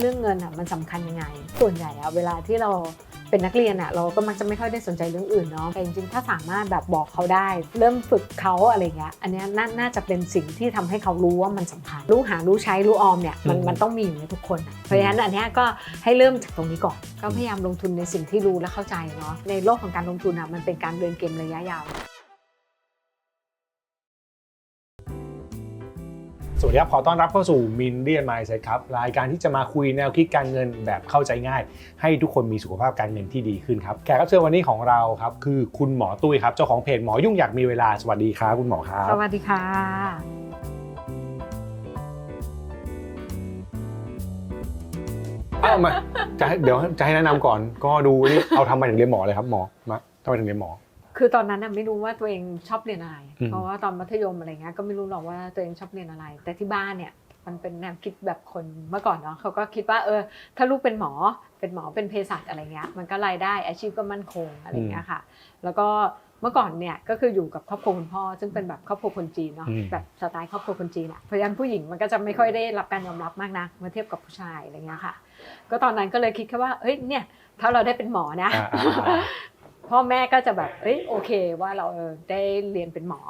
เรื่องเงินอะมันสำคัญยังไง ส่วนใหญ่อะเวลาที่เราเป็นนักเรียนอะเราก็มักจะไม่ค่อยได้สนใจเรื่องอื่นเนาะแต่จริงๆ ถ้าสามารถแบบบอกเขาได้ เริ่มฝึกเขาอะไรเงี้ยอันเนี้ยนาน่าจะเป็นสิ่งที่ทำให้เขารู้ว่ามันสำคัญ รู้หารู้ใช้รู้ออมเนี่ยมันอืมมันต้องมีอยู่ในทุกคนอะเพราะฉะนั้นอันเนี้ยก็ให้เริ่มจากตรงนี้ก่อน ก็พยายามลงทุนในสิ่งที่รู้และเข้าใจเนาะในโลกของการลงทุนอะมันเป็นการเดินเกมระยะยาว สวัสดีครับ ขอต้อนรับเข้าสู่ Million Mindset ครับ รายการที่จะมาคุยแนวคิดการเงินแบบเข้าใจง่าย ให้ทุกคนมีสุขภาพการเงินที่ดีขึ้นครับ แขกรับเชิญวันนี้ของเราครับ คือคุณหมอตุ้ยครับ เจ้าของเพจหมอยุ่งอยากมีเวลา สวัสดีครับคุณหมอครับ สวัสดีค่ะอ้าวมาจะให้เดี๋ยวจะให้แนะนำก่อน ก็ดูนี่เอาทำไมถึงเรียนหมอเลยครับหมอมาทำไมถึงเรียนหมอ คือตอนนั้นน่ะไม่รู้ว่าตัวเองชอบเรียนอะไรอืมเพราะว่าตอนมัธยมอะไรเงี้ยก็ไม่รู้หรอกว่าตัวเองชอบเรียนอะไร แต่ที่บ้านเนี่ยมันเป็นแนวคิดแบบคนเมื่อก่อนเนาะเขาก็คิดว่าเออ ถ้าลูกเป็นหมอเป็นหมอเป็นเภสัชอะไรเงี้ยมันก็รายได้อาชีพก็มั่นคงอะไรเงี้ยค่ะ แล้วก็เมื่อก่อนเนี่ยก็คืออยู่กับครอบครัวคุณพ่อซึ่งเป็นแบบครอบครัวคนจีนเนาะอืมแบบสไตล์ครอบครัวคนจีนอะเพราะฉะนั้นผู้หญิงมันก็จะไม่ค่อยได้รับการยอมรับมากนักเมื่อเทียบกับผู้ชายอะไรเงี้ยค่ะ ก็ตอนนั้นก็เลยคิดแค่ว่าเฮ้ยเนี่ยถ้าเราได้เป็นหมอนะอ่าอ่าอ่า พ่อแม่ก็จะแบบเอ้ยโอเค ว่าเราเออได้เรียนเป็นหมอ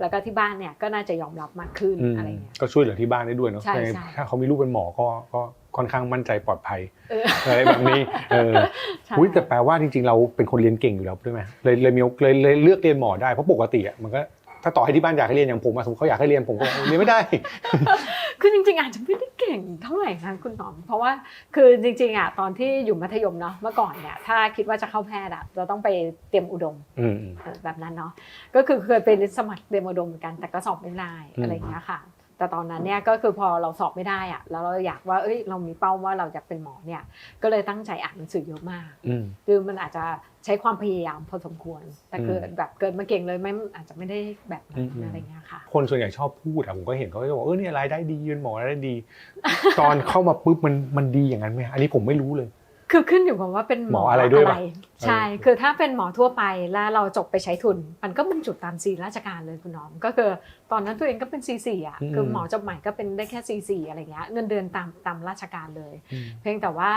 แล้วก็ที่บ้านเนี่ยก็น่าจะยอมรับมากขึ้นอืมอะไรเงี้ยก็ช่วยเหลือที่บ้านได้ด้วยเนาะใช่ใช่ถ้าเขามีลูกเป็นหมอก็ก็ค่อนข้างมั่นใจปลอดภัยเอออะไรแบบนี้เออใช่อุ๊ยแต่แปลว่าจริงๆ เราเป็นคนเรียนเก่งอยู่แล้วด้วยไหมเลยเลยมีเลยเลยเลือกเรียนหมอได้เพราะปกติอะมันก็ ถ้าต่อให้ที่บ้านอยากให้เรียนอย่างผมอะสมมติเขาอยากให้เรียนผมก็เรียนไม่ได้ คือจริงๆอาจจะไม่ได้เก่งเท่าไหร่นะคุณหนอม เพราะว่าคือจริงๆอะตอนที่อยู่มัธยมเนาะเมื่อก่อนเนี่ยถ้าคิดว่าจะเข้าแพทย์อะเราต้องไปเตรียมอุดมอืมอืมเออแบบนั้นเนาะก็คือเคยไปสมัครเตรียมอุดมเหมือนกันแต่ก็สอบไม่ได้อืมอะไรอย่างเงี้ยค่ะ แต่ตอนนั้นเนี่ยก็คือพอเราสอบไม่ได้อะแล้วเราอยากว่าเอ้ยเรามีเป้าว่าเราอยากเป็นหมอเนี่ยก็เลยตั้งใจอ่านหนังสือเยอะมากอืมคือมันอาจจะใช้ความพยายามพอสมควร แต่เกิดอืมแบบเกิดมาเก่งเลยไม่อาจจะไม่ได้แบบนั้อืนมอืมอะไรเงี้ยค่ะ คนส่วนใหญ่ชอบพูดอะผมก็เห็นเขาจะบอกเออเนี่ยรายได้ดีเป็นหมอรายได้ดี ตอนเข้ามาปุ๊บมันมันดีอย่างนั้นไหมอันนี้ผมไม่รู้เลย คือขึ้นอยู่กับว่าเป็นหมอหมออะไรด้วยปะใช่เออคือถ้าเป็นหมอทั่วไปแล้วเราจบไปใช้ทุน มันก็บรรจุตามซีราชการเลยคุณน้อง ก็คือตอนนั้นตัวเองก็เป็นซีสี่อะอืมคือหมอจบใหม่ก็เป็นได้แค่ซีสี่อะไรเงี้ย เงินเดือนตามตามราชการเลยอืมเพียงแต่ว่า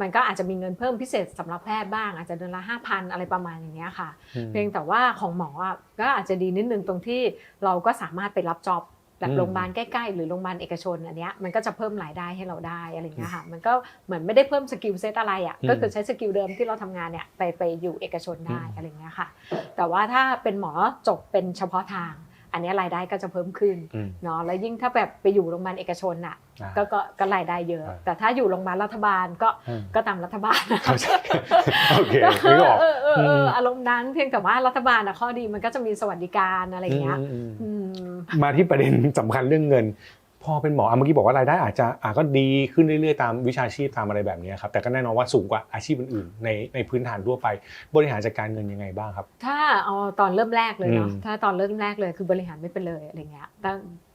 มันก็อาจจะมีเงินเพิ่มพิเศษสำหรับแพทย์บ้าง อาจจะเดือนละห้าพันอะไรประมาณอย่างเงี้ยค่ะอืมเพียงแต่ว่าของหมออะก็อาจจะดีนิดนึงตรงที่เราก็สามารถไปรับจ็อบ แบอืบมโรงพยาบาลใกล้ๆ หรือโรงพยาบาลเอกชนอันเนี้ยมันก็จะเพิ่มรายได้ให้เราได้อะไรอย่างเงี้ยค่ะมันก็เหมือนไม่ได้เพิ่มสกิลเซตอะไรอะอืมก็คือใช้สกิลเดิมที่เราทำงานเนี่ยไปไปอยู่เอกชนได้อืมอะไรอย่างเงี้ยค่ะ แต่ว่าถ้าเป็นหมอจบเป็นเฉพาะทาง อันเนี้ยรายได้ก็จะเพิ่มขึ้นอืมเนาะแล้วยิ่งถ้าแบบไปอยู่โรงพยาบาลเอกชนอะอ่าก็ก็ก็รายได้เยอะอ่าแต่ถ้าอยู่โรงพยาบาลรัฐบาลก็อืมก็ตามรัฐบาลเข้าใจโอเคนึกออกเออเออเออมอารมณ์นั้นเพียงแต่ว่ารัฐบาลอะข้อดีมันก็จะมีสวัสดิการอะไรอย่างเงี้ยอืมอืมอืมมาที่ประเด็นสำคัญเรื่องเงิน พอเป็นหมออะเมื่อกี้บอกว่ารายได้อาจจะอาจก็ดีขึ้นเรื่อยๆตามวิชาชีพตามอะไรแบบนี้ครับแต่ก็แน่นอนว่าสูงกว่าอาชีพอื่นๆในในพื้นฐานทั่วไป บริหารจัดการเงินยังไงบ้างครับ ถ้าเอาตอนเริ่มแรกเลยเนาะอืมถ้าตอนเริ่มแรกเลยคือบริหารไม่เป็นเลยอะไรเงี้ยแต่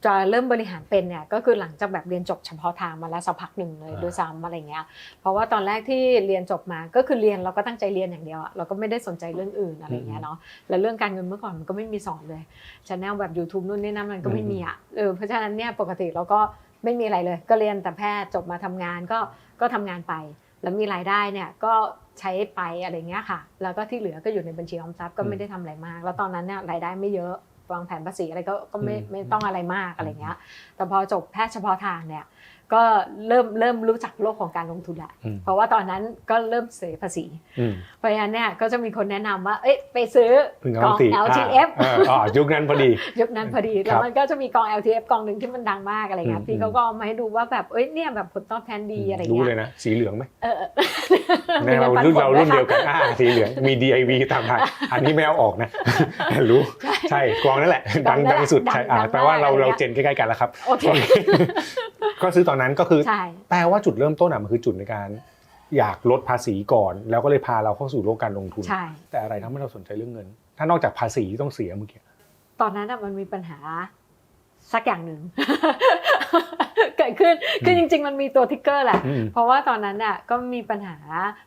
จะเริ่มบริหารเป็นเนี่ยก็คือหลังจากแบบเรียนจบเฉพาะทางมาแล้วสักพักหนึ่งเลยด้วยซ้ำอะไรเงี้ยเพราะว่าตอนแรกที่เรียนจบมาก็คือเรียนเราก็ตั้งใจเรียนอย่างเดียวอะเราก็ไม่ได้สนใจเรื่องอื่นอะไรเงี้ยเนาะแล้วเรื่องการเงินเมื่อก่อนมันก็ไม่มีสอนเลยชแนลแบบ YouTube นู่นนี่นั่นมันก็ไม่มีอะเออเพราะฉะนั้นเนี่ยปกติเราก็ไม่มีอะไรเลย ก็เรียนแต่แพทย์จบมาทำงานก็ก็ทำงานไป แล้วมีรายได้เนี่ยก็ใช้ไปอะไรเงี้ยค่ะ แล้วก็ที่เหลือก็อยู่ในบัญชีออมทรัพย์ก็ไม่ได้ทำอะไรมาก แล้วตอนนั้นเนี่ยรายได้ไม่เยอะ วางแผนภาษีอะไรก็ก็ไม่อืมไม่ต้องอะไรมากอะไรเงี้ยแต่พอจบแพทย์เฉพาะทางเนี่ย ก็เริ่มเริ่มรู้จักโลกของการลงทุนแหละอืมเพราะว่าตอนนั้นก็เริ่มเสียภาษีอืมเพราะฉะนั้นเนี่ยก็จะมีคนแนะนำว่า เอ้ยไปซื้อถึงกองสี่ LTF อ่าอ่ายุคนั้นพอดี ยุคนั้นพอดีครัแล้วบมันก็จะมีกอง LTF กองหนึ่งที่มันดังมากอะไรเงี้อืยมพี่เขาก็เอามาให้ดูว่าแบบเอ้ยเนี่ยแบบผลตอบแทนดีอะไรรู้เงี้ยเลยนะสีเหลืองไหมเออในเรารุ่นเรารุ่นเดียวกันอ่าสีเหลืองมี DIV ตามทันอันนี้ไม่เอาออกนะรู้ใช่กองนั่นแหละดังดังสุดใช่อ่าแปลว่าเราเราเจนใกล้ๆกันแล้วครับโอเคโอเคก็ซื้อตอนนั้นก็คือ ใช่ แปลว่าจุดเริ่มต้นอะมันคือจุดในการ อยากลดภาษีก่อน แล้วก็เลยพาเราเข้าสู่โลกการลงทุน ใช่ แต่อะไรทำให้เราสนใจเรื่องเงิน ถ้านอกจากภาษีที่ต้องเสียเมื่อกี้ตอนนั้นอะมันมีปัญหาสักอย่างหนึ่ง เกิดขึ้นคือจริง ๆ มันมีตัวทิกเกอร์แหละ อืม เพราะว่าตอนนั้นน่ะก็มีปัญหา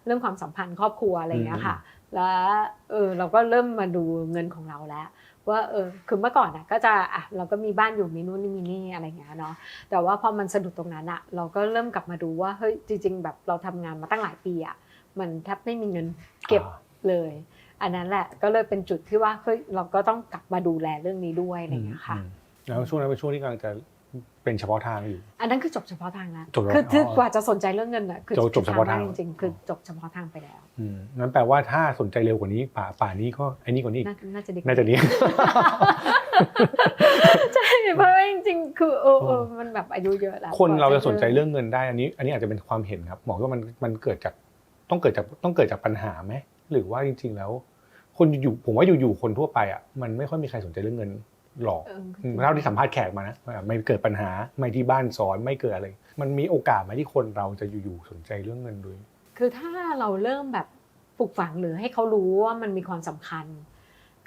เรื่องความสัมพันธ์ครอบครัวอะไรอย่างเงี้ยค่ะ แล้วเออเราก็เริ่มมาดูเงินของเราแล้ว ว่าเออคือเมื่อก่อนอะก็จะอะเราก็มีบ้านอยู่มีนู่นมีนี่อะไรเงี้ยเนาะแต่ว่าพอมันสะดุดตรงนั้นอะเราก็เริ่มกลับมาดูว่าเฮ้ยจริง ๆ แบบเราทำงานมาตั้งหลายปีอะมันแทบไม่มีเงินเก็บเลย อันนั้นแหละก็เลยเป็นจุดที่ว่าเฮ้ยเราก็ต้องกลับมาดูแลเรื่องนี้ด้วยอะไรเงี้ยค่ะอืมแล้วช่วงนั้นเป็นช่วงที่กำลังจะ เป็นเฉพาะทางอยู่ อันนั้นคือจบเฉพาะทางแล้วจบแล้วคือคืออ๋อกว่าจะสนใจเรื่องเงินอะคือจบจบเฉพาะทางจริงๆคือจบเฉพาะทางไปแล้วอืมนั่นแปลว่าถ้าสนใจเร็วกว่านี้ป่าป่านี้ก็ไอ้นี่กว่านี้อีกน่าน่าจะดีน่าจะนี้ใช่เพราะว่าจริงๆคือเออเออมันแบบอายุเยอะแล้วคนเราจะสนใจเรื่องเงินได้อันนี้ อันนี้อาจจะเป็นความเห็นครับหมอว่ามันมันเกิดจากต้องเกิดจากต้องเกิดจากปัญหาไหมหรือว่าจริง ๆ แล้ว คนอยู่ผมว่าอยู่ๆคนทั่วไปอะมันไม่ค่อยมีใครสนใจเรื่องเงิน หรอกเอออืมเท่าที่สัมภาษณ์แขกมานะว่าไม่เกิดปัญหาไม่ที่บ้านสอนไม่เกิดอะไร มันมีโอกาสไหมที่คนเราจะอยู่ๆสนใจเรื่องเงินด้วย คือถ้าเราเริ่มแบบปลูกฝังหรือให้เขารู้ว่ามันมีความสำคัญ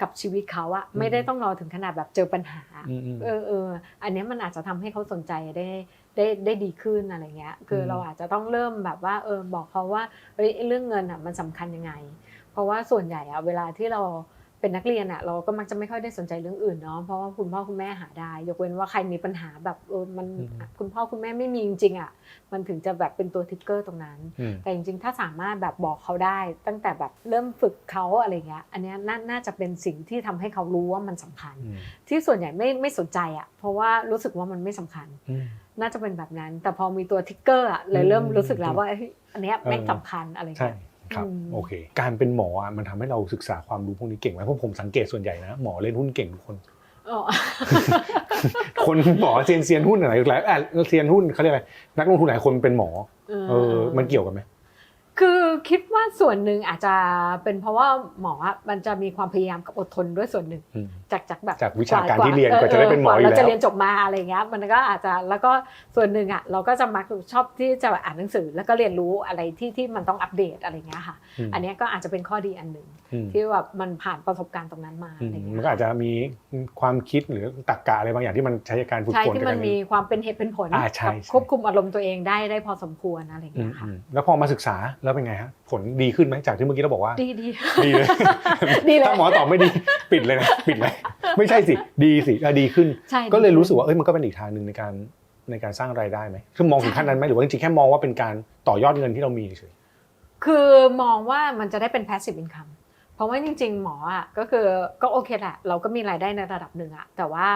กับชีวิตเขาอะไม่ได้ต้องรอถึงขนาดแบบเจอปัญหาอืมอืมเออเอออันเนี้ยมันอาจจะทำให้เขาสนใจได้ได้ได้ดีขึ้นอะไรเงี้ย คืออมเราอาจจะต้องเริ่มแบบว่าเออบอกเขาว่าเฮ้ยเรื่องเงินอะมันสำคัญยังไง เพราะว่าส่วนใหญ่อะเวลาที่เรา เป็นนักเรียนอะเราก็มักจะไม่ค่อยได้สนใจเรื่องอื่นเนาะเพราะว่าคุณพ่อคุณแม่หาได้ ยกเว้นว่าใครมีปัญหาแบบเออมันอืมคุณพ่อคุณแม่ไม่มีจริงๆอะมันถึงจะแบบเป็นตัวทิกเกอร์ตรงนั้นอืมแต่จริงๆ ถ้าสามารถแบบบอกเขาได้ ตั้งแต่แบบเริ่มฝึกเขาอะไรเงี้ยอันเนี้ยน่าน่าจะเป็นสิ่งที่ทำให้เขารู้ว่ามันสำคัญอืมที่ส่วนใหญ่ไม่ไม่สนใจอะเพราะว่ารู้สึกว่ามันไม่สำคัญอืมน่าจะเป็นแบบนั้น แต่พอมีตัวทิกเกอร์อะเลยเริ่มอืมรู้สึกแล้วว่าเอ้ยอันเนี้ยแม่งเออสำคัญอะไรใช่เงี้ย ครับอืมโอเค การเป็นหมออะมันทำให้เราศึกษาความรู้พวกนี้เก่งไหมเพราะผมสังเกตส่วนใหญ่นะหมอเล่นหุ้นเก่งทุกคนอ๋อคนหมอเซียนเซียนหุ้นอะไรหลายอะเซียนหุ้นเขาเรียกอะไรนักลงทุนหลายคนเป็นหมอ เออมันเกี่ยวกันไหม คือคิดว่าส่วนหนึ่งอาจจะเป็นเพราะว่าหมออะมันจะมีความพยายามกับอดทนด้วยส่วนหนึ่งอืมจากจากแบบจากวิชาการที่เรียนกว่าจะได้เป็นหมอก่อยู่เราแล้วจะเรียนจบมาอะไรเงี้ยมันก็อาจจะแล้วก็ส่วนหนึ่งอะเราก็จะมักชอบที่จะอ่านหนังสือ แล้วก็เรียนรู้อะไรที่ที่มันต้องอัปเดตอะไรเงี้ยค่ะอืมอันเนี้ยก็อาจจะเป็นข้อดีอันหนึ่งอืมที่แบบมันผ่านประสบการณ์ตรงนั้นมาอืมอะไรเงี้ยมันก็อาจจะมีความคิดหรือตรรกะอะไรบางอย่างที่มันใช้ในการฝึกใช่ฝนที่กัมันนมีความเป็นเหตุเป็นผลอ่าใช่กับใช่ควบคุมอารมณ์ตัวเองได้ได้พอสมควรอะไรอืมเงี้ยค่ะอืมแล้วพอมาศึกษาแล้วเป็นไงฮะผลดีขึ้นไหมจากที่เมื่อกี้เราบอกว่าดีดีดีเลยดีเลยถ้าหมอตอบไม่ดีปิดเลยนะปิดเลย ไม่ใช่สิดีสิอะดีขึ้นใช่ก็เลยรู้สึกว่าเอ้ยมันก็เป็นอีกทางหนึ่งในการในการสร้างรายได้ไหมคือมองถึงขั้นนั้นไหมหรือว่าจริงๆแค่มองว่าเป็นการต่อยอดเงินที่เรามีเฉยคือมองว่ามันจะได้เป็น passive income เพ ราะว่าจริง ๆ หมออะก็คือก็โอเคแหละเราก็มีรายได้ในระดับหนึ่งอะแต่ว่า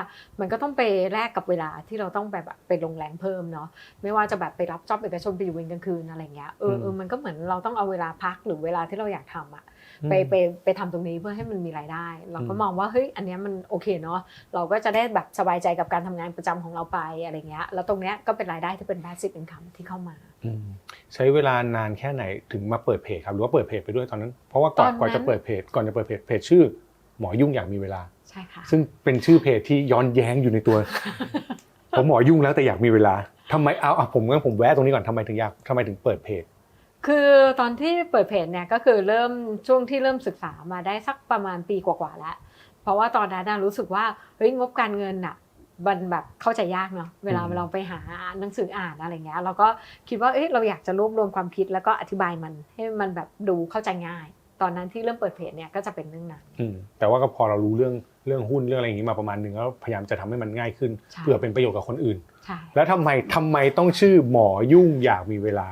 มันก็ต้องไปแลกกับเวลาที่เราต้องแบบไปลงแรงเพิ่มเนาะไม่ว่าจะแบบไปรับจ็อบเอกชนไปอยู่เวรกลางคืนอะไรเงี้ยเออเออมันก็เหมือนเราต้องเอาเวลาพักหรือเวลาที่เราอยากทำอะ ไปไปไปทำตรงนี้เพื่อให้มันมีรายได้ เราก็อืมมองว่าเฮ้ยอันเนี้ยมันโอเคเนาะเราก็จะได้แบบสบายใจกับการทำงานประจำของเราไปอะไรเงี้ยแล้วตรงเนี้ยก็เป็นรายได้ที่เป็น passive income ที่เข้ามาอืมใช้เวลานานแค่ไหนถึงมาเปิดเพจครับหรือว่าเปิดเพจไปด้วยตอนนั้น เพราะว่าก่อนตอนนั้นก่อนจะเปิดเพจก่อนจะเปิดเพจเพจชื่อ หมอยุ่งอยากมีเวลาใช่ค่ะซึ่งเป็นชื่อเพจที่ย้อนแย้งอยู่ในตัวผมหมอยุ่งแล้วแต่อยากมีเวลาทำไมเอาอะผมงั้นผมแวะตรงนี้ก่อนทำไมถึงอยากทำไมถึงเปิดเพจ คือตอนที่เปิดเพจเนี่ยก็คือเริ่มช่วงที่เริ่มศึกษามาได้สักประมาณปีกว่าๆแล้ว เพราะว่าตอนนั้นน่ะรู้สึกว่าเฮ้ยงบการเงินน่ะมันแบบเข้าใจยากเนาะเวลาอืมเราไปหาหนังสืออ่านอะไรเงี้ยเราก็คิดว่าเอ้ยเราอยากจะรวบรวมความคิดแล้วก็อธิบายมันให้มันแบบดูเข้าใจง่าย ตอนนั้นที่เริ่มเปิดเพจเนี่ยก็จะเป็นเรื่องนั้นอืมแต่ว่าก็พอเรารู้เรื่องเรื่องหุ้นเรื่องอะไรอย่างนี้มาประมาณหนึ่งแล้วพยายามจะทำให้มันง่ายขึ้นใช่เพื่อเป็นประโยชน์กับคนอื่นใช่แล้วทำไมทำไมต้องชื่อหมอยุ่งอยากมีเวลา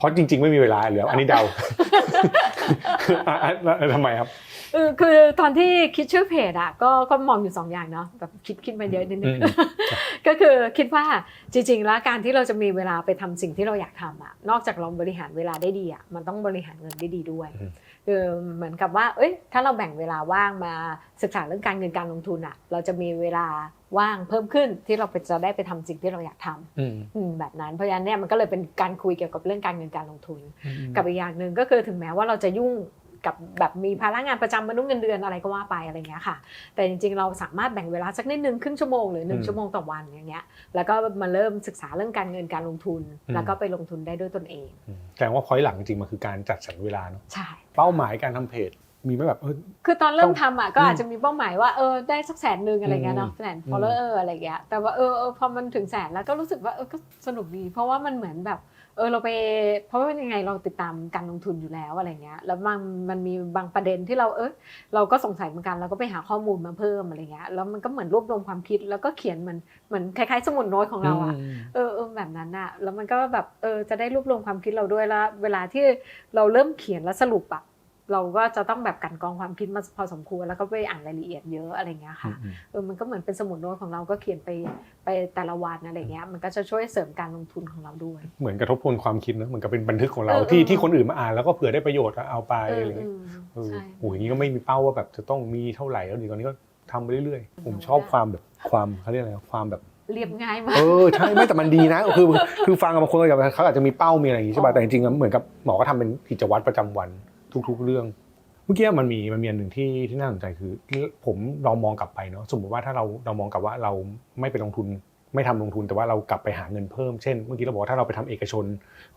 เพราะจริง ๆ ไม่มีเวลาเหลืออันนี้เดาอะอะแล้วทำไมครับเออคือตอนที่คิดชื่อเพจอะก็ก็มองอยู่สองอย่างเนาะแบบคิดคิดมาเยอะนิดนึงอืมก็คือคิดว่าจริง ๆ แล้วการที่เราจะมีเวลาไปทำสิ่งที่เราอยากทำอะนอกจากเราบริหารเวลาได้ดีอะมันต้องบริหารเงินได้ดีด้วยอืม คือเหมือนกับว่า เอ้ย ถ้าเราแบ่งเวลาว่างมาศึกษาเรื่องการเงินการลงทุนอะเราจะมีเวลาว่างเพิ่มขึ้นที่เราจะได้ไปทำสิ่งที่เราอยากทำอืมอืมแบบนั้นเพราะฉะนั้นเนี่ยมันก็เลยเป็นการคุยเกี่ยวกับเรื่องการเงินการลงทุนอืมกับอีกอย่างหนึ่งก็คือถึงแม้ว่าเราจะยุ่ง กับแบบมีภาระงานประจำมนุษย์เงินเดือนอะไรก็ว่าไปอะไรเงี้ยค่ะ แต่จริงๆเราสามารถแบ่งเวลาสักนิดนึงครึ่งชั่วโมงหรือหนึ่งชั่วโมงต่อวันอย่างเงี้ยแล้วก็มาเริ่มศึกษาเรื่องการเงินการลงทุน แล้วก็ไปลงทุนได้ด้วยตนเองอืมแต่ว่าพอยหลังจริงๆมันคือการจัดสรรเวลาเนาะใช่เป้าหมายการทำเพจมีไหมแบบเออคือตอนเริ่ต้มองทำอะก็อาจจะมีเป้าหมายว่าเออได้สักแสนหนึ่งอะไรเงี้ยเนาะอืมแสน follower อะไรเงี้ยแต่ว่าเออเออพอมันถึงแสนแล้วก็รู้สึกว่าเออก็สนุกดี เพราะว่ามันเหมือนแบบเออเราไปเพราะว่ายังไงเราติดตามการลงทุนอยู่แล้วอะไรเงี้ยแล้วมันมันมีบางประเด็นที่เราเออเราก็สงสัยเหมือนกันเราก็ไปหาข้อมูลมาเพิ่มอะไรเงี้ยแล้วมันก็เหมือนรวบรวมความคิดแล้วก็เขียนเหมือนเหมือนคล้ายๆ สมุดโน้ตของเราอะมเออเออแบบนั้นอะแล้วมันก็แบบเออจะได้รวบรวมความคิดเราด้วยแล้วเวลาที่เราเริ่มเขียนแล้วสรุปอะ เราก็จะต้องแบบกลันกรองความคิดมาพอสมควรแล้วก็ไปอ่านรายละเอียดเยอะอะไรเงี้ยค่ะอืมเออมันก็เหมือนเป็นสมุดโน้ตของเราก็เขียนไปไปแต่ละวันอะไรเงี้ยมันก็จะช่วยเสริมการลงทุนของเราด้วย เหมือนกระทบทวนความคิดนะเหมือนกับเป็นบันทึกของเราเออที่เออที่คนอื่นมาอ่านแล้วก็เผื่อได้ประโยชน์ก็เอาไปเอออะไรเงี้ยเอเอออใช่โหอย่างนี้ก็ไม่มีเป้าว่าแบบจะต้องมีเท่าไหร่แล้วดีกว่านี้ก็ทำไปเรื่อยๆ ผมได้ชอบความแบบความเขาเรียกอะไรความแบบเรียบง่ายมาก เออใช่ไม่แต่มันดีนะคือคือฟังกับบางคนก็แบบเขาอาจจะมีเป้ามีอะไรอย่างงี้ใช่ป่ะอ๋อแต่จริงๆแล้วเหมือนกับหมอก็ทำเป็นกิจวัตรประจำวัน ทุก ๆ เรื่อง เมื่อกี้มันมีมันมีอันหนึ่งที่ที่น่าสนใจคือผมลองมองกลับไปเนาะสมมติว่าถ้าเราเรามองกลับว่าเราไม่ไปลงทุนไม่ทำลงทุนแต่ว่าเรากลับไปหาเงินเพิ่มเช่นเมื่อกี้เราบอกว่าถ้าเราไปทำเอกชน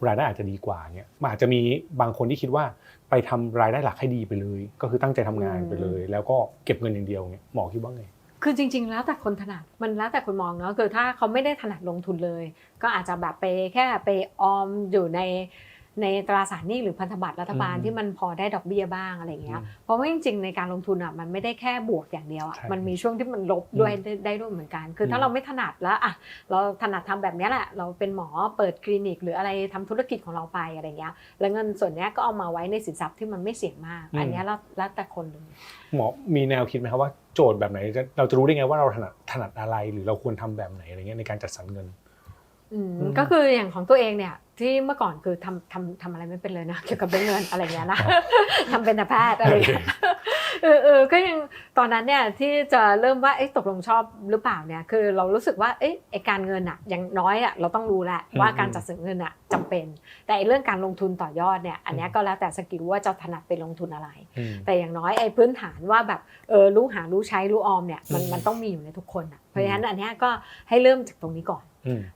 รายได้อาจจะดีกว่าเงี้ยมันอาจจะมีบางคนที่คิดว่าไปทำรายได้หลักให้ดีไปเลย ก็คือตั้งใจทำงานไปเลย แล้วก็เก็บเงินอย่างเดียวเงี้ยหมอคิดว่าไงคือจริง ๆ แล้วแต่คนถนัดมันแล้วแต่คนมองเนาะคือถ้าเขาไม่ได้ถนัดลงทุนเลย ก็อาจจะแบบไปแค่ไปออมอยู่ใน ในตราสารหนี้หรือพันธบัตรรัฐบาลอืมที่มันพอได้ดอกเบี้ยบ้างอะไรอย่างเงี้ยอืมเพราะว่าจริงๆในการลงทุนอะมันไม่ได้แค่บวกอย่างเดียวอะใช่มันมีช่วงที่มันลบด้วยอืมได้ได้ด้วยเหมือนกัน คืออมถ้าเราไม่ถนัดแล้วอะเราถนัดทำแบบเนี้ยแหละ เราเป็นหมอเปิดคลินิก หรืออะไรทำธุรกิจของเราไปอะไรเงี้ย แล้วเงินส่วนเนี้ยก็เอามาไว้ในสินทรัพย์ที่มันไม่เสี่ยงมาก อันเนี้ยแล้วแล้วแต่คนเลยหมอมีแนวคิดไหมครับว่าโจทย์แบบไหนจะเราจะรู้ได้ไงว่าเราถนัดถนัดอะไรหรือเราควรทำแบบไหนอะไรเงี้ยในการจัดสรรเงินอืมอืม ก็คืออย่างของตัวเองเนี่ยที่เมื่อก่อนคือทำทำทำอะไรไม่เป็นเลยนะเกี่ยวกับเรื่องเงินอะไรเงี้ยนะทำเป็นแต่แพทย์อะไรเงี้ยเออเออก็ยังตอนนั้นเนี่ยที่จะเริ่มว่าเอ๊ะตกลงชอบหรือเปล่าเนี่ยคือเรารู้สึกว่าเอ๊ะไอการเงินอะอย่างน้อยอะเราต้องรู้แหละว่าอืมการจัดสรรเงินอะจำเป็น แต่ไอ้เรื่องการลงทุนต่อยอดเนี่ยอันเนี้ยก็แล้วแต่สกิลว่าจะถนัดไปลงทุนอะไรอืมแต่อย่างน้อยไอ้พื้นฐานว่าแบบเออรู้หารู้ใช้รู้ออมเนี่ยมันอืมมันต้องมีอยู่ในทุกคนอะเพราะฉะนั้นอันเนี้ยก็ให้เริ่มจากตรงนี้ก่อนอืม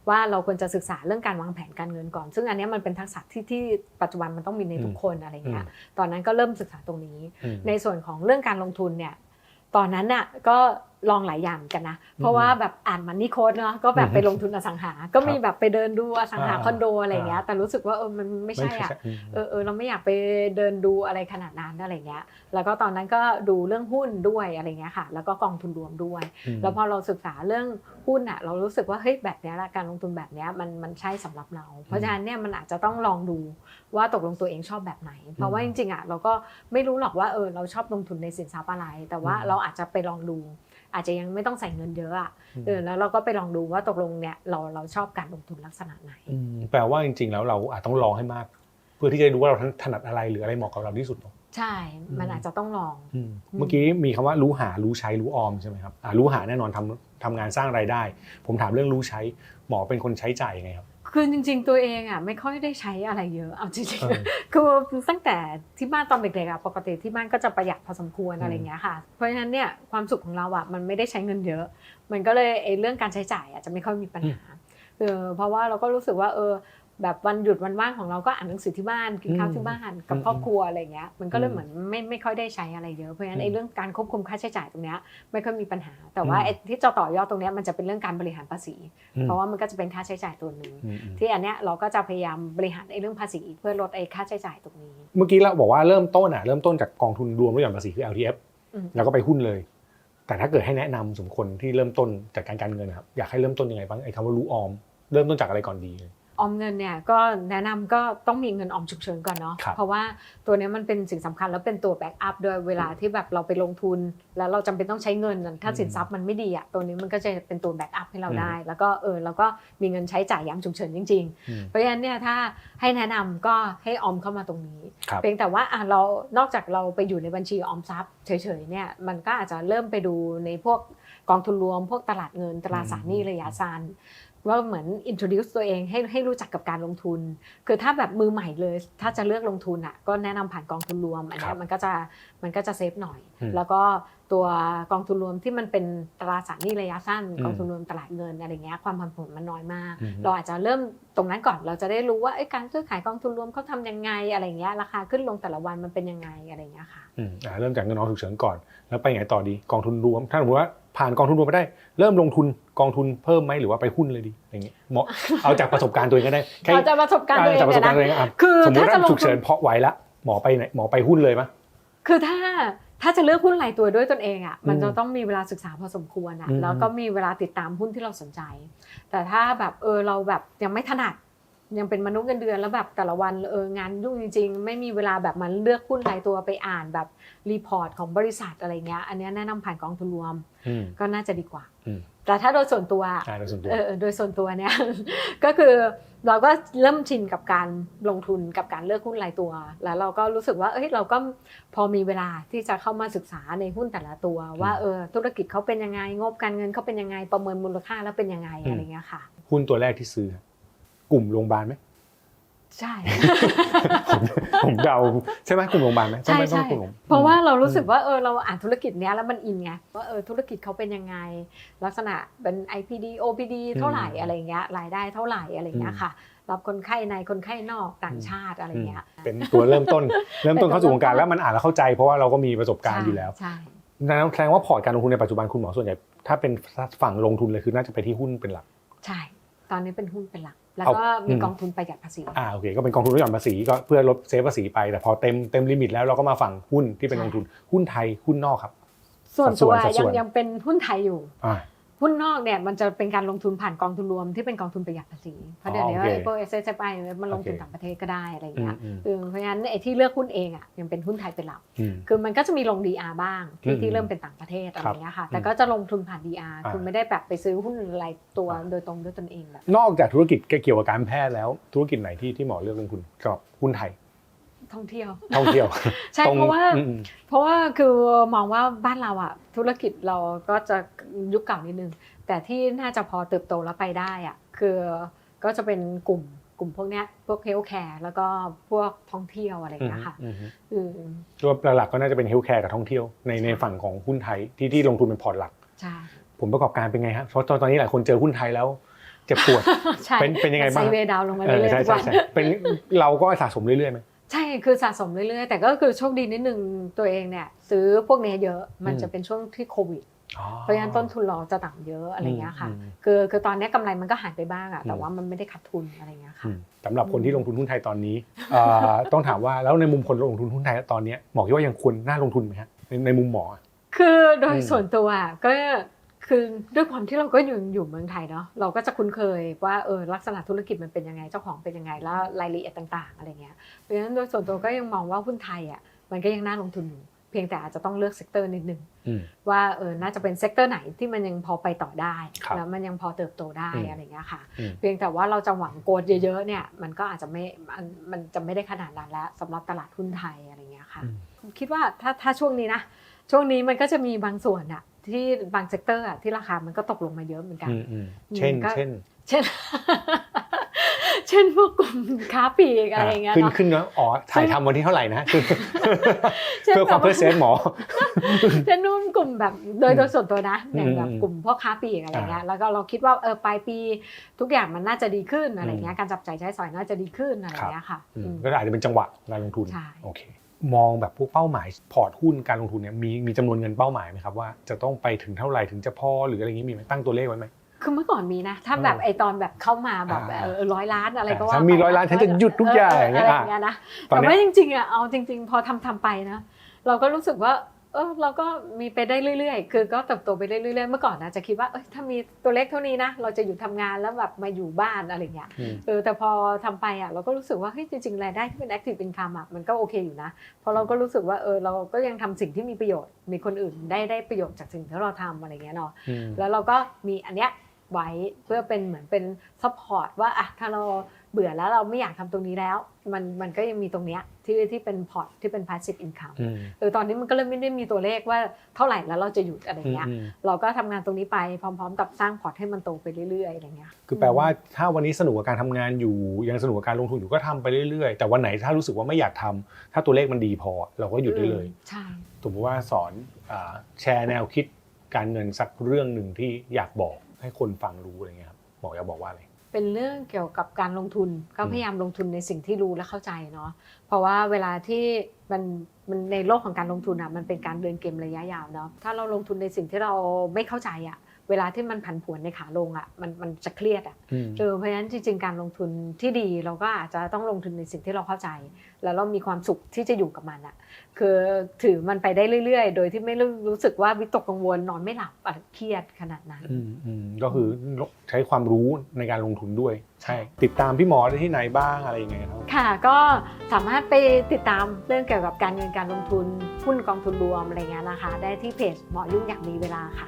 ว่าเราควรจะศึกษาเรื่องการวางแผนการเงินก่อน ซึ่งอันเนี้ยมันเป็นทักษะที่ที่ปัจจุบันมันต้องมีในทุกคนอะไรเงี้ยตอนนั้นก็เริ่มศึกษาตรงนี้อืมในส่วนของเรื่องการลงทุนเนี่ยตอนนั้นน่ะก็ลองหลายอย่างเหมือนกันนะ เพราะว่าแบบอ่านมันนี่โค้ดเนาะก็แบบไปลงทุนอสังหา ก็มีแบบไปเดินดูอสังหาอ่าคอนโดอะไรเงี้ยอ่าแต่รู้สึกว่าเออมันไม่ใช่อะอืมเออเออเราไม่อยากไปเดินดูอะไรขนาดนั้นอะไรเงี้ยแล้วก็ตอนนั้นก็ดูเรื่องหุ้นด้วยอะไรเงี้ยค่ะ แล้วก็กองทุนรวมด้วยมแล้วพอเราศึกษาเรื่องหุ้นอะเรารู้สึกว่าเฮ้ยแบบเนี้ยละการลงทุนแบบเนี้ยมันมันใช่สำหรับเรา เพราะฉะนั้นเนี่ยมันอาจจะต้องลองดูว่าตกลงตัวเองชอบแบบไหน เพราะว่าจริงๆอะเราก็ไม่รู้หรอกว่าเออเราชอบลงทุนในสินทรัพย์อะไร แต่ว่าอืมเราอาจจะไปลองดู อาจจะยังไม่ต้องใส่เงินเยอะอะอืมเออแล้วเราก็ไปลองดูว่าตกลงเนี่ยเราเราชอบการลงทุนลักษณะไหนอืมแปลว่าจริง ๆ แล้วเราอาจต้องลองให้มาก เพื่อที่จะรู้ว่าเราถนัดอะไรหรืออะไรเหมาะกับเราที่สุดเนอะใช่ มันอาจจะต้องลองอืมอืมเมื่อกี้มีคำว่ารู้หา รู้ใช้ รู้ออมใช่ไหมครับอ่ารู้หาแน่นอนทำทำงานสร้างรายได้ ผมถามเรื่องรู้ใช้ หมอเป็นคนใช้จ่ายยังไงครับ คือจริง ๆ ตัวเองอะไม่ค่อยได้ใช้อะไรเยอะเอาจริงเออๆคือตั้งแต่ที่บ้านตอนเด็กๆอะปกติที่บ้านก็จะประหยัดพอสมควรอืมอะไรเงี้ยค่ะ เพราะฉะนั้นเนี่ยความสุขของเราอะมันไม่ได้ใช้เงินเยอะ มันก็เลยไอ้เรื่องการใช้จ่ายอะจะไม่ค่อยมีปัญหาเออเพราะว่าเราก็รู้สึกว่าเออ แบบวันหยุดวันว่างของเราก็อ่านหนังสือที่บ้านกินข้าวที่บ้านกับอืมครอบครัวอะไรเงี้ยมันก็เลอืยมเหมือนไม่ไม่ค่อยได้ใช้อะไรเยอะเพราะฉะนั้นอืมไอ้เรื่องการควบคุมค่าใช้จ่ายตรงเนี้ยไม่ค่อยมีปัญหา แต่ว่าอืมไอ้ที่จะต่อยอดตรงเนี้ยมันจะเป็นเรื่องการบริหารภาษีอืมเพราะว่ามันก็จะเป็นค่าใช้จ่ายตัวหนึ่งอืมอืมที่อันเนี้ยเราก็จะพยายามบริหารไอ้เรื่องภาษีเพื่อลดไอ้ค่าใช้จ่ายตรงนี้ เมื่อกี้เราบอกว่าเริ่มต้นอะเริ่มต้นจากกองทุนรวมลดหย่อนภาษีคือ LTF อืมแล้วก็ไปหุ้นเลย แต่ถ้าเกิดให้แนะนำสมคนที่เริ่มต้นจากการการเงินนะครับอยากให้เริ่มต้นยังไงบ้างไอ้คำว่ารู้ออม เริ่มต้นจากอะไรก่อนดีเลย ออมเงินเนี่ยก็แนะนำก็ต้องมีเงินออมฉุกเฉินก่อนเนาะครับเพราะว่าตัวเนี้ยมันเป็นสิ่งสำคัญแล้วเป็นตัวแบ็กอัพด้วยเวลาที่แบบเราไปลงทุน แล้วเราจำเป็นต้องใช้เงินถ้าสินทรัพย์มันไม่ดีอะตัวนี้มันก็จะเป็นตัวแบ็กอัพให้เราได้ แล้วก็เออเราก็มีเงินใช้จ่ายยามฉุกเฉินจริงอืมๆเพราะฉะนั้นเนี่ยถ้าให้แนะนำก็ให้ออมเข้ามาตรงนี้ครับเพียงแต่ว่าอะเรานอกจากเราไปอยู่ในบัญชีออมทรัพย์เฉยๆเนี่ยมันก็อาจจะเริ่มไปดูในพวกกองทุนรวมพวกตลาดเงินตราสารหนี้ระยะสั้น ว่าเหมือน introduce ตัวเองให้ให้รู้จักกับการลงทุน คือถ้าแบบมือใหม่เลย ถ้าจะเลือกลงทุนอะก็แนะนำผ่านกองทุนรวมอันครัเนี้บยมันก็จะมันก็จะเซฟหน่อยอืมแล้วก็ตัวกองทุนรวมที่มันเป็นตราสารหนี้ระยะสั้นอืมกองทุนรวมตลาดเงินอะไรเงี้ยความผันผวนมันน้อยมากอืมเราอาจจะเริ่มตรงนั้นก่อนเราจะได้รู้ว่าเอ้ยการซื้อขายกองทุนรวมเขาทำยังไงอะไรเงี้ยราคาขึ้นลงแต่ละวันมันเป็นยังไงอะไรเงี้ยค่ะอืมอ่าเริ่มจากเงินออมฉุกเฉินก่อนแล้วไปไงต่อดีกองทุนรวมถ้าสมมติว่า ผ่านกองทุนรวมไปได้ เริ่มลงทุนกองทุนเพิ่มไหมหรือว่าไปหุ้นเลยดีอย่างเงี้ยเหมาะเอาจากประสบการณ์ตัวเองก็ได้แค่เราจะประสบการณ์ตัวเองจากประสบเนี่ยการณ์ตัวเอนะงอะคือสมมติถ้าจะว่าลงฉุกทุเฉินนเพราะไหวละหมอไปไหนหมอไปหุ้นเลยปะคือถ้าถ้าจะเลือกหุ้นรายตัวด้วยตนเองอะมันอืมจะต้องมีเวลาศึกษาพอสมควรอะอืมแล้วก็มีเวลาติดตามหุ้นที่เราสนใจ แต่ถ้าแบบเออเราแบบยังไม่ถนัด ยังเป็นมนุษย์เงินเดือนแล้วแบบแต่ละวันเอองานยุ่งจริง ๆ ไม่มีเวลาแบบมันเลือกหุ้นรายตัวไปอ่านแบบรีพอร์ตของบริษัทอะไรเงี้ยอันเนี้ยแนะนำผ่านกองทุนรวมอืมก็น่าจะดีกว่าอืมแต่ถ้าโดยส่วนตัวอ่าโดยส่วนตัวเออโดยส่วนตัวเนี่ยก็คือเราก็เริ่มชินกับการลงทุนกับการเลือกหุ้นรายตัว แล้วเราก็รู้สึกว่าเอ้ยเราก็พอมีเวลาที่จะเข้ามาศึกษาในหุ้นแต่ละตัว ว่าเออธุรกิจเขาเป็นยังไงงบการเงินเขาเป็นยังไงประเมินมูลค่าแล้วเป็นยังไงอะไรเงี้ยค่ะ หุ้นตัวแรกที่ซื้อ กลุ่มโรงพยาบาลไหมใช่ผมผมเดาใช่ไหมกลุ่มโรงพยาบาลไหมใช่ต้องใช่กลุ่มโงพยบลเพราะว่าเรารู้สึกว่าเออเราอ่านธุรกิจเนี้ยแล้วมันอินไงว่าเออธุรกิจเขาเป็นยังไง ลักษณะเป็น IPD OPD เท่าไหร่อะไรเงี้ยรายได้เท่าไหร่อะไรเงี้ยค่ะรับคนไข้ในคนไข้นอกต่างชาติอะไรเงี้ยเป็นตัวเริ่มต้น เริ่มต้นเข้าสู่วงการแล้วมันอ่านแล้วเข้าใจ เพราะว่าเราก็มีประสบการณ์อยู่แล้วใช่ดังนั้นแสดงว่าพอร์ตการลงทุนในปัจจุบันคุณหมอส่วนใหญ่ถ้าเป็นฝั่งลงทุนเลยคือน่าจะไปที่หุ้นเป็นหลัก ใช่ ตอนนี้เป็นหุ้นเป็นหลัก แล้วเอาก็มีอืมกองทุนประหยัดภาษีอ่าโอเคก็เป็นกองทุนลดหย่อนภาษีก็เพื่อลดเซฟภาษีไปแต่พอเต็มเต็มลิมิตแล้วเราก็มาฝั่งหุ้นที่เป็นใช่ลงทุนหุ้นไทยหุ้นนอกครับ ส่วนสัดส่ตัววนสัดส่ยังวนยังเป็นหุ้นไทยอยู่อ่า หุ้นนอกเนี่ยมันจะเป็นการลงทุนผ่านกองทุนรวมที่เป็นกองทุนประหยัดภาษีเพราะเดี๋ยวนี้อ๋อโอเคไอ้พวก S S F I มันลงทุนโอเคต่างประเทศก็ได้อะไรอืเงี้มยอืมเออเพราะฉะนั้นไอ้ที่เลือกหุ้นเองอะยังเป็นหุ้นไทยเป็นหลักอืมคือมันก็จะมีลง DR บ้างอืที่มที่เริ่มเป็นต่างประเทศอะไรเงี้ยค่ะอืมแต่ก็จะลงทุนผ่าน DR อ่าคือไม่ได้แบบไปซื้อหุ้นรายตัวอ่าโดยตรงด้วยตนเองแบบนอกจากธุรกิจเกี่ยวกับการแพทย์แล้วธุรกิจไหนที่ที่หมอเลือกลงทุนสำหรับหุ้นไทย ท่องเที่ยวท่องเที่ยว ใช่ตงเพราะว่าอืมเพราะว่าคือมองว่าบ้านเราอะธุรกิจเราก็จะยุคเก่านิดนึง แต่ที่น่าจะพอเติบโตแล้วไปได้อะคือก็จะเป็นกลุ่มกลุ่มพวกเนี้ยพวกเฮลท์แคร์แล้วก็พวกท่องเที่ยวอะไรอย่างเงี้ยค่ะอืมอืมอืมรวมหลักๆก็น่าจะเป็นเฮลท์แคร์กับท่องเที่ยวในในฝั่งของหุ้นไทยที่ที่ลงทุนเป็นพอร์ตหลักใช่ผลประกอบการเป็นไงฮะเพราะตอนนี้หลายคนเจอหุ้นไทยแล้วเจ็บปวดใช่เป็นเป็นยังไงบ้างไซเวย์ดาวน์ลงมาเอเรื่ออยใช่ๆทุกใช่วันใช่เป็นเราก็สะสมเรื่อยๆไหม ใช่คือสะสมเรื่อยๆ แต่ก็คือโชคดีนิดนึงตัวเองเนี่ย ซื้อพวกเนี้ยเยอะมันอืมจะเป็นช่วงที่โควิดอ๋อเพราะฉะนั้นต้นทุนเราจะต่ำเยอะอะไรเงี้ยค่ะอืมคือคือตอนเนี้ยกำไรมันก็หายไปบ้างอะแต่อืมว่ามันไม่ได้ขาดทุนอะไรเงี้ยค่ะอืมสำหรับคนที่ลงทุนหุ้นไทยตอนนี้เอ่อต้องถามว่าแล้วในมุมคนลงทุนหุ้นไทยตอนนี้หมอคิดว่ายังควรน่าลงทุนไหมฮะในในมุมหมออะคือโดยอืมส่วนตัวอะก็ คือด้วยความที่เราก็อยู่อยู่เมืองไทยเนาะเราก็จะคุ้นเคยว่าเออลักษณะธุรกิจมันเป็นยังไงเจ้าของเป็นยังไงแล้วรายละเอียดต่างๆ อะไรเงี้ยเพราะฉะนั้นโดยส่วนตัวก็ยังมองว่าหุ้นไทยอะมันก็ยังน่าลงทุนอยู่เพียงแต่อาจจะต้องเลือกเซกเตอร์นิดนึงอืมว่าเออน่าจะเป็นเซกเตอร์ไหนที่มันยังพอไปต่อได้ครับแล้วมันยังพอเติบโตได้อืมอะไรเงี้ยค่ะอืมเพียงแต่ว่าเราจะหวังโกดเยอะๆเนี่ยมันก็อาจจะไม่มันมันจะไม่ได้ขนาดนั้นแล้วสำหรับตลาดหุ้นไทยอะไรเงี้ยค่ะอืมคิดว่าถ้าถ้าช่วงนี้นะช่วงนี้มันก็จะมีบางส่วนอะ ที่บางเซกเตอร์อะที่ราคามันก็ตกลงมาเยอะเหมือนกันอืมอืมเช่นก็เช่น เช่น เช่นพวกกลุ่มค้าปลีกอะไรอย่างเงี้ยขึ้นเนาะขึ้นเนาะอ๋อถ่ายทำวันที่เท่าไหร่นะช่นเพื่อความแบบเพื่อเซฟหมอเช่นนู่นกลุ่มแบบโดยอืมโดยส่วนตัวนะอย่างแบบอืมกลุ่มพ่อค้าปลีกอะไรเงี้ยอ่าแล้วก็เราคิดว่าเออปลายปีทุกอย่างมันน่าจะดีขึ้นอะไรเงี้อืยมการจับจ่ายใช้สอยน่าจะดีขึ้นอะไรเงี้ยค่ะอืมอืมก็อาจจะเป็นจังหวะการลงทุนใช่โอเค มองแบบพวกเป้าหมายพอร์ตหุ้นการลงทุนเนี่ยมีมีจำนวนเงินเป้าหมายไหมครับว่าจะต้องไปถึงเท่าไหร่ถึงจะพอหรืออะไรอย่างนี้มีไหมตั้งตัวเลขไว้ไหมคือเมื่อก่อนมีนะ ถ้าแบบอืมไอตอนแบบเข้ามาแบบอ่าเออร้อยล้านอะไรก็อ่าว่าถ้ามีไปร้อยล้านฉันจะหยุดทุกอย่างเอะไรอะอย่างเงี้ยนะตอนแต่เนี้ว่ายจริงๆอะเอาจริง ๆ พอทำทำไปนะ เราก็รู้สึกว่า เออเราก็มีไปได้เรื่อยๆ คือก็เติบโตไปได้เรื่อยๆ เมื่อก่อนนะจะคิดว่าเอ้ยถ้ามีตัวเลขเท่านี้นะ เราจะอยู่ทำงานแล้วแบบมาอยู่บ้านอะไรเงี้ยอืมเออแต่พอทำไปอะเราก็รู้สึกว่าเฮ้ยจริงๆรายได้ที่เป็น active income อะมันก็โอเคอยู่นะเพราะเราก็รู้สึกว่าเออเราก็ยังทำสิ่งที่มีประโยชน์ มีคนอื่นได้ได้ประโยชน์จากสิ่งที่เราทำอะไรเงี้ยเนาะอืมแล้วเราก็มีอันเนี้ยไว้เพื่อเป็นเหมือนเป็นซัพพอร์ตว่าอะถ้าเรา เบื่อแล้วเราไม่อยากทำตรงนี้แล้ว มันมันก็ยังมีตรงเนี้ยที่ที่เป็นพอร์ตที่เป็น passive income อืมเออตอนนี้มันก็เริ่มไม่ได้มีตัวเลขว่าเท่าไหร่แล้วเราจะหยุดอะไรเงี้ยอืมเราก็ทำงานตรงนี้ไปพร้อม ๆ กับสร้างพอร์ตให้มันโตไปเรื่อยๆอะไรเงี้ยคือแปลว่าถ้าวันนี้สนุกกับการทำงานอยู่ยังสนุกกับการลงทุนอยู่ก็ทำไปเรื่อยๆ แต่วันไหนถ้ารู้สึกว่าไม่อยากทำถ้าตัวเลขมันดีพอ เราก็หยุดได้เลยอืมใช่สมมติว่าสอนอาแชร์แนวคิดการเงินสักเรื่องหนึ่งที่อยากบอกให้คนฟังรู้อะไรเงี้ยครับหมออยากบอกว่าอะไร เป็นเรื่องเกี่ยวกับการลงทุนก็พยายามลงทุนในสิ่งที่รู้และเข้าใจเนาะเพราะว่าเวลาที่มันมันในโลกของการลงทุนอะมันเป็นการเดินเกมระยะยาวเนาะถ้าเราลงทุนในสิ่งที่เราไม่เข้าใจอะ เวลาที่มันผันผวนในขาลงอะมันมันจะเครียดอะอืมเออเพราะฉะนั้นจริงๆการลงทุนที่ดีเราก็อาจจะต้องลงทุนในสิ่งที่เราเข้าใจ แล้วเรามีความสุขที่จะอยู่กับมันอะคือถือมันไปได้เรื่อย ๆ โดยที่ไม่รู้สึกว่าวิตกกังวลนอนไม่หลับอะเครียดขนาดนั้นอืมอืมก็คือใช้ความรู้ในการลงทุนด้วยใช่ติดตามพี่หมอได้ที่ไหนบ้างอะไรยังไงครับค่ะก็สามารถไปติดตามเรื่องเกี่ยวกับการเงินการลงทุนหุ้นกองทุนรวมอะไรเงี้ยนะคะ ได้ที่เพจหมอยุ่งอยากมีเวลาค่ะ